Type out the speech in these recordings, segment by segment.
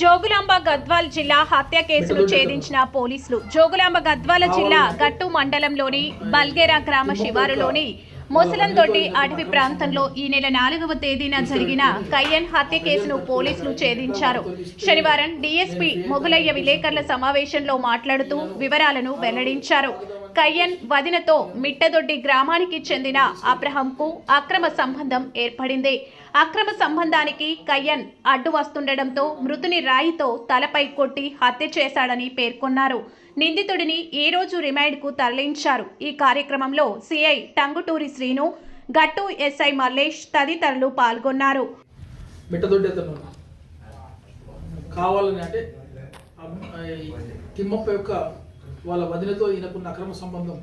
జోగులాంబ గద్వాల్ జిల్లా హత్య కేసును ఛేదించిన పోలీసులు. జోగులాంబ గద్వాల జిల్లా గట్టు మండలంలోని బల్గేరా గ్రామ శివారులోని ముసలందొడ్డి అటవీ ప్రాంతంలో ఈ నెల నాలుగవ తేదీన జరిగిన కయ్యన్ హత్య కేసును పోలీసులు ఛేదించారు. శనివారం డీఎస్పీ మొగులయ్య విలేకరుల సమావేశంలో మాట్లాడుతూ వివరాలను వెల్లడించారు. కయ్యన్ వదినతో మిట్టదొడ్డి గ్రామానికి చెందిన అబ్రహంకు అక్రమ సంబంధం ఏర్పడింది. అక్రమ సంబంధానికి కయ్యన్ అడ్డు వస్తుండటంతో మృతుని రాయితో తలపై కొట్టి హత్య చేశాడని పేర్కొన్నారు. నిందితుడిని ఈ రోజు రిమాండ్కు తరలించారు? ఈ కార్యక్రమంలో సిఐ టంగుటూరి శ్రీను గట్టు ఎస్ఐ మల్లేష్ తదితరులు పాల్గొన్నారు. కావాలని అంటే తిమ్మప్ప యొక్క వాళ్ళ వదిలతో ఈయనకున్న అక్రమ సంబంధం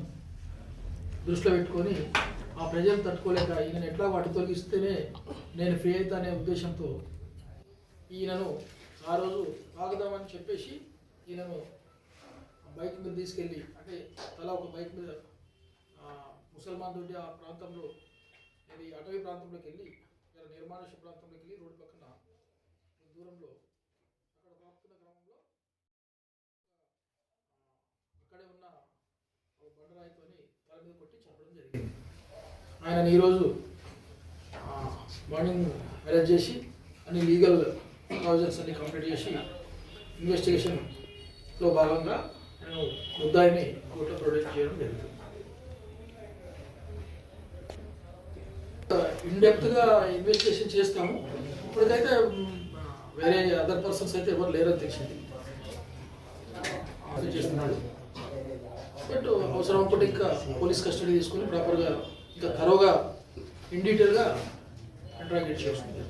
దృష్టిలో పెట్టుకొని ఆ ప్రజలు తట్టుకోలేక ఈయన ఎట్లా వాటి తొలగిస్తేనే నేను ఫ్రీ అవుతా అనే ఉద్దేశంతో ఈయనను ఆ రోజు ఆగుదామని చెప్పేసి ఈయనను బైక్ మీద తీసుకెళ్ళి అంటే తల ఒక బైక్ మీద ముసల్మాన్ తోటి ఆ ప్రాంతంలో ఇది అటవీ ప్రాంతంలోకి వెళ్ళి ఇలా నిర్మానుష్య ప్రాంతంలోకి వెళ్ళి రోడ్డు పక్కన దూరంలో తల మీద కొట్టి చంపడం జరిగింది. ఆయన ఈరోజు మార్నింగ్ అరెస్ట్ చేసి అన్ని లీగల్ ప్రొవిజన్స్ అన్ని కంప్లీట్ చేసి ఇన్వెస్టిగేషన్లో భాగంగా నేను ముద్దాయిని కోర్టులో ప్రొడ్యూస్ చేయడం జరుగుతుంది. ఇన్డెప్త్గా ఇన్వెస్టిగేషన్ చేస్తాము. ఇప్పటికైతే వేరే అదర్ పర్సన్స్ అయితే ఎవరు లేరని తెలిసింది. అది చేస్తున్నాడు. అవసరం అనుకుంటే ఇంకా పోలీస్ కస్టడీ తీసుకొని ప్రాపర్గా ఇంకా తరోగా ఇన్ డీటెయిల్గా ఇంట్రాగేట్ చేస్తుంది